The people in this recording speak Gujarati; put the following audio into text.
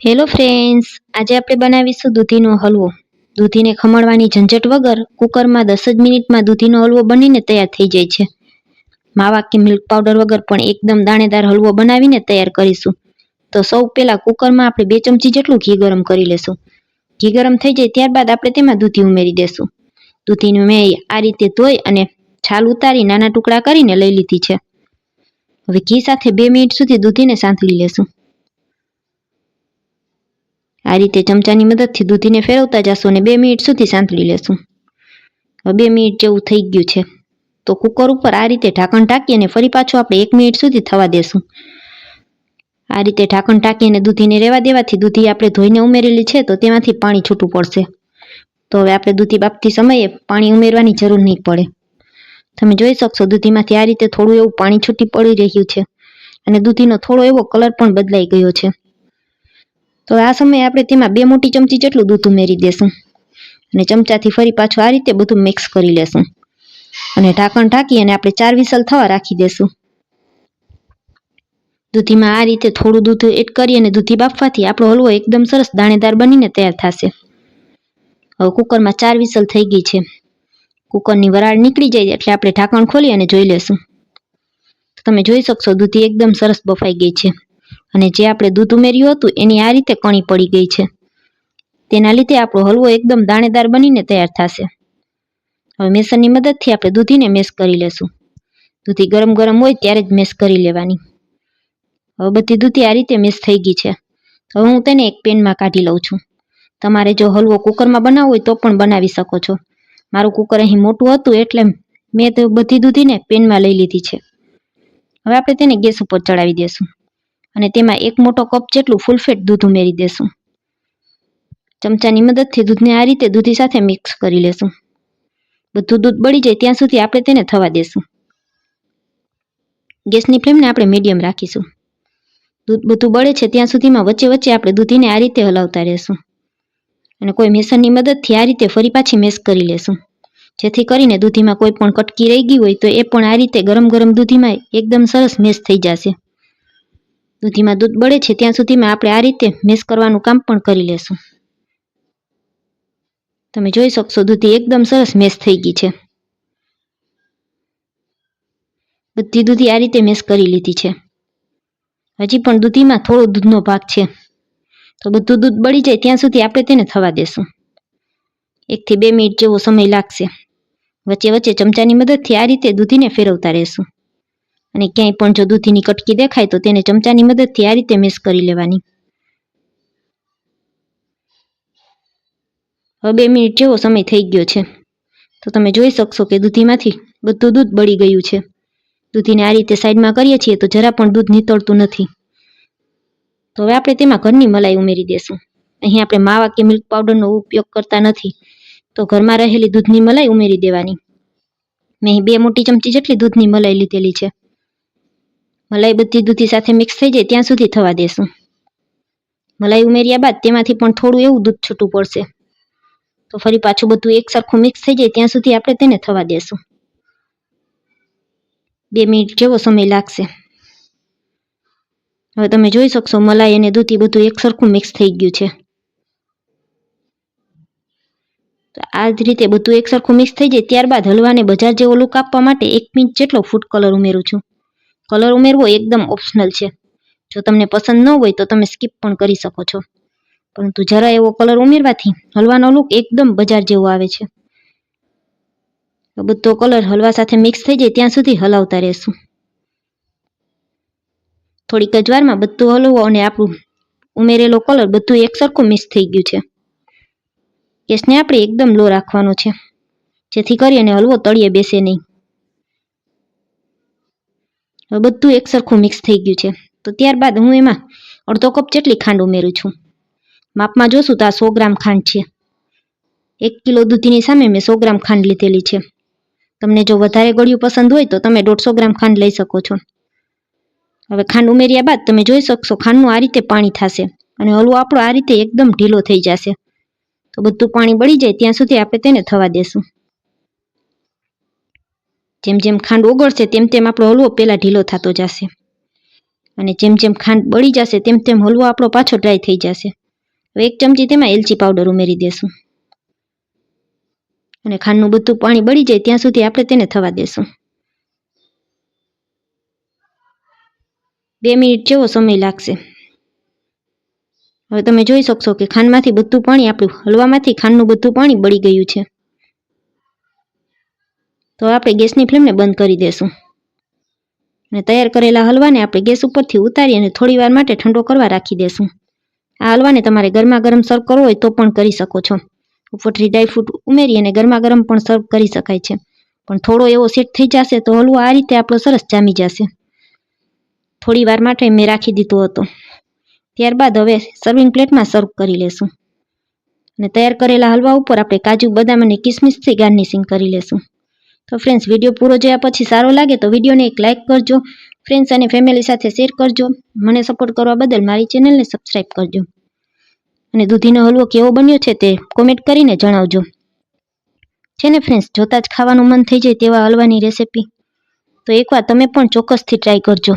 હેલો ફ્રેન્ડ્સ આજે આપણે બનાવીશું દૂધીનો હલવો. દૂધીને ખમણવાની ઝંઝટ વગર કુકરમાં દસ જ મિનિટમાં દૂધીનો હલવો બનીને તૈયાર થઈ જાય છે. માવા કે મિલ્ક પાવડર વગર પણ એકદમ દાણેદાર હલવો બનાવીને તૈયાર કરીશું. તો સૌ પહેલાં કુકરમાં આપણે બે ચમચી જેટલું ઘી ગરમ કરી લેશું. ઘી ગરમ થઈ જાય ત્યારબાદ આપણે તેમાં દૂધી ઉમેરી દેશું. દૂધીને મેં આ રીતે ધોઈ અને છાલ ઉતારી નાના ટુકડા કરીને લઈ લીધી છે. હવે ઘી સાથે બે મિનિટ સુધી દૂધીને સાંતળી લેશું. આ રીતે ચમચાની મદદથી દૂધીને ફેરવતા જશું અને બે મિનિટ સુધી સાંતળી લેશું. હવે બે મિનિટ જેવું થઈ ગયું છે. તો કુકર ઉપર આ રીતે ઢાંકણ ઢાંકી અને ફરી પાછું આપણે એક મિનિટ સુધી થવા દેશું. આ રીતે ઢાંકણ ઢાંકીને દૂધીને રહેવા દેવાથી દૂધી આપણે ધોઈને ઉમેરેલી છે તો તેમાંથી પાણી છૂટું પડશે. તો હવે આપણે દૂધી બાપતી સમયે પાણી ઉમેરવાની જરૂર નહીં પડે. તમે જોઈ શકશો દૂધીમાંથી આ રીતે થોડું એવું પાણી છૂટી પડી રહ્યું છે. અને દૂધીનો થોડો એવો કલર પણ બદલાઈ ગયો છે. તો આ સમયે આપણે તેમાં બે મોટી ચમચી જેટલું દૂધ ઉમેરી દેશું. અને ચમચાથી ફરી પાછું આ રીતે બધું મિક્સ કરી લેશું. અને ઢાંકણ ઢાંકી અને આપણે ચાર વિસલ થવા રાખી દેશું. દૂધીમાં આ રીતે થોડું દૂધ એડ કરી અને દૂધી બાફવાથી આપણો હલવો એકદમ સરસ દાણેદાર બનીને તૈયાર થશે. હવે કુકરમાં ચાર વિસલ થઈ ગઈ છે. કુકરની વરાળ નીકળી જાય એટલે આપણે ઢાંકણ ખોલી અને જોઈ લેશું. તમે જોઈ શકશો દૂધી એકદમ સરસ બફાઈ ગઈ છે. અને જે આપણે દૂધ ઉમેર્યું હતું, એની આ રીતે કણી પડી ગઈ છે. તેના લીધે આપણો હલવો એકદમ દાણેદાર બનીને તૈયાર થશે. હવે મેસનની મદદથી આપણે દૂધીને મેશ કરી લેશું. દૂધી ગરમ ગરમ હોય ત્યારે જ મેશ કરી લેવાની. હવે બધી દૂધી આ રીતે મેશ થઈ ગઈ છે. હવે હું તેને એક પેનમાં કાઢી લઉં છું. તમારે જો હલવો કુકરમાં બનાવવો હોય તો પણ બનાવી શકો છો. મારું કુકર અહીં મોટું હતું એટલે મેં તો બધી દૂધીને પેનમાં લઈ લીધી છે. હવે આપણે તેને ગેસ ઉપર ચડાવી દેશું. અને તેમાં એક મોટો કપ જેટલું ફૂલફેટ દૂધ ઉમેરી દેશું. ચમચાની મદદથી દૂધને આ રીતે દૂધી સાથે મિક્સ કરી લેશું. બધું દૂધ બળી જાય ત્યાં સુધી આપણે તેને થવા દેશું. ગેસની ફ્લેમને આપણે મીડિયમ રાખીશું. દૂધ બધું બળે છે ત્યાં સુધીમાં વચ્ચે વચ્ચે આપણે દૂધીને આ રીતે હલાવતા રહેશું. અને કોઈ મેસનની મદદથી આ રીતે ફરી પાછી મેસ કરી લેશું. જેથી કરીને દૂધીમાં કોઈ પણ કટકી રહી ગઈ હોય તો એ પણ આ રીતે ગરમ ગરમ દૂધીમાં એકદમ સરસ મેસ થઈ જશે. દૂધીમાં દૂધ બળે છે, ત્યાં સુધીમાં આપણે આ રીતે મેસ કરવાનું કામ પણ કરી લેશું. તમે જોઈ શકશો, દૂધી એકદમ સરસ મેસ થઈ ગઈ છે. બધી દૂધી આ રીતે મેસ કરી લીધી છે. હજી પણ દૂધીમાં થોડો દૂધનો ભાગ છે. તો બધું દૂધ બળી જાય ત્યાં સુધી આપણે તેને થવા દેશું. એકથી બે મિનિટ જેવો સમય લાગશે. વચ્ચે વચ્ચે ચમચાની મદદથી આ રીતે દૂધીને ફેરવતા રહેશું. અને ક્યાંય પણ જો દૂધીની કટકી દેખાય તો તેને ચમચાની મદદથી આ રીતે મિક્સ કરી લેવાની. હવે બે મિનિટ જેવો સમય થઈ ગયો છે. તો તમે જોઈ શકશો કે દૂધીમાંથી બધું દૂધ બળી ગયું છે. દૂધીને આ રીતે સાઈડમાં કરીએ છીએ તો જરા પણ દૂધ નીતળતું નથી. તો હવે આપણે તેમાં ઘરની મલાઈ ઉમેરી દેશું. અહીં આપણે માવા કે મિલ્ક પાવડરનો ઉપયોગ કરતા નથી. તો ઘરમાં રહેલી દૂધની મલાઈ ઉમેરી દેવાની. મેં બે મોટી ચમચી જેટલી દૂધની મલાઈ લીધેલી છે. મલાઈ બધી દૂધી સાથે મિક્સ થઈ જાય ત્યાં સુધી થવા દેશું. મલાઈ ઉમેર્યા બાદ તેમાંથી પણ થોડું એવું દૂધ છૂટું પડશે. તો ફરી પાછું બધું એક સરખું મિક્સ થઈ જાય ત્યાં સુધી આપણે તેને થવા દેશું. બે મિનિટ જેવો સમય લાગશે. હવે તમે જોઈ શકશો મલાઈ અને દૂધી બધું એક સરખું મિક્સ થઈ ગયું છે. આ જ રીતે બધું એક સરખું મિક્સ થઈ જાય ત્યારબાદ હલવાને બજાર જેવો લુક આપવા માટે એક મિનિટ જેટલો ફૂડ કલર ઉમેરું છું. કલર ઉમેરવો એકદમ ઓપ્શનલ છે. જો તમને પસંદ ન હોય તો તમે સ્કીપ પણ કરી શકો છો. પરંતુ જરા એવો કલર ઉમેરવાથી હલવાનો લુક એકદમ બજાર જેવો આવે છે. બધો કલર હલવા સાથે મિક્સ થઈ જાય ત્યાં સુધી હલાવતા રહેશું. થોડીક જ વારમાં બધું હલવો અને આપણું ઉમેરેલો કલર બધું એક સરખું મિક્સ થઈ ગયું છે. ગેસને આપણે એકદમ લો રાખવાનો છે. જેથી કરી અને હલવો તળીએ બેસે નહીં. હવે બધું એક સરખું મિક્સ થઈ ગયું છે. તો ત્યારબાદ હું એમાં અડધો કપ જેટલી ખાંડ ઉમેરું છું. માપમાં જોશું તો આ સો ગ્રામ ખાંડ છે. એક કિલો દૂધીની સામે મેં સો ગ્રામ ખાંડ લીધેલી છે. તમને જો વધારે ગળ્યું પસંદ હોય તો તમે દોઢસો ગ્રામ ખાંડ લઈ શકો છો. હવે ખાંડ ઉમેર્યા બાદ તમે જોઈ શકશો ખાંડનું આ રીતે પાણી થશે અને હલવો આપણો આ રીતે એકદમ ઢીલો થઈ જશે. તો બધું પાણી બળી જાય ત્યાં સુધી આપણે તેને થવા દેશું. જેમ જેમ ખાંડ ઓગળશે, તેમ તેમ આપણો હલવો પહેલાં ઢીલો થતો જશે. અને જેમ જેમ ખાંડ બળી જશે, તેમ તેમ હલવો આપણો પાછો ડ્રાય થઈ જશે. હવે એક ચમચી તેમાં એલચી પાવડર ઉમેરી દેશું. અને ખાંડનું બધું પાણી બળી જાય, ત્યાં સુધી આપણે તેને થવા દેશું. બે મિનિટ જેવો સમય લાગશે. હવે તમે જોઈ શકશો કે ખાંડમાંથી બધું પાણી આપણું હલવામાંથી ખાંડનું બધું પાણી બળી ગયું છે. તો આપણે ગેસની ફ્લેમને બંધ કરી દેશું. અને તૈયાર કરેલા હલવાને આપણે ગેસ ઉપરથી ઉતારી અને થોડી વાર માટે ઠંડો કરવા રાખી દેશું. આ હલવાને તમારે ગરમા ગરમ સર્વ કરવો હોય તો પણ કરી શકો છો. ઉપરથી ડ્રાયફ્રૂટ ઉમેરી અને ગરમા ગરમ પણ સર્વ કરી શકાય છે. પણ થોડો એવો સેટ થઈ જશે તો હલવો આ રીતે આપણો સરસ જામી જશે. થોડી માટે મેં રાખી દીધો હતો. ત્યારબાદ હવે સર્વિંગ પ્લેટમાં સર્વ કરી લેશું. અને તૈયાર કરેલા હલવા ઉપર આપણે કાજુ, બદામ અને કિસમિસથી ગાર્નિશિંગ કરી લેશું. તો ફ્રેન્ડ્સ વીડિયો પૂરો જોયા પછી સારો લાગે તો વિડીયોને એક લાઇક કરજો. ફ્રેન્ડ્સ અને ફેમિલી સાથે શેર કરજો. મને સપોર્ટ કરવા બદલ મારી ચેનલને સબસ્ક્રાઈબ કરજો. અને દૂધીનો હલવો કેવો બન્યો છે તે કોમેન્ટ કરીને જણાવજો. છે ને ફ્રેન્ડ્સ જોતાં જ ખાવાનું મન થઈ જાય તેવા હલવાની રેસિપી તો એકવાર તમે પણ ચોક્કસથી ટ્રાય કરજો.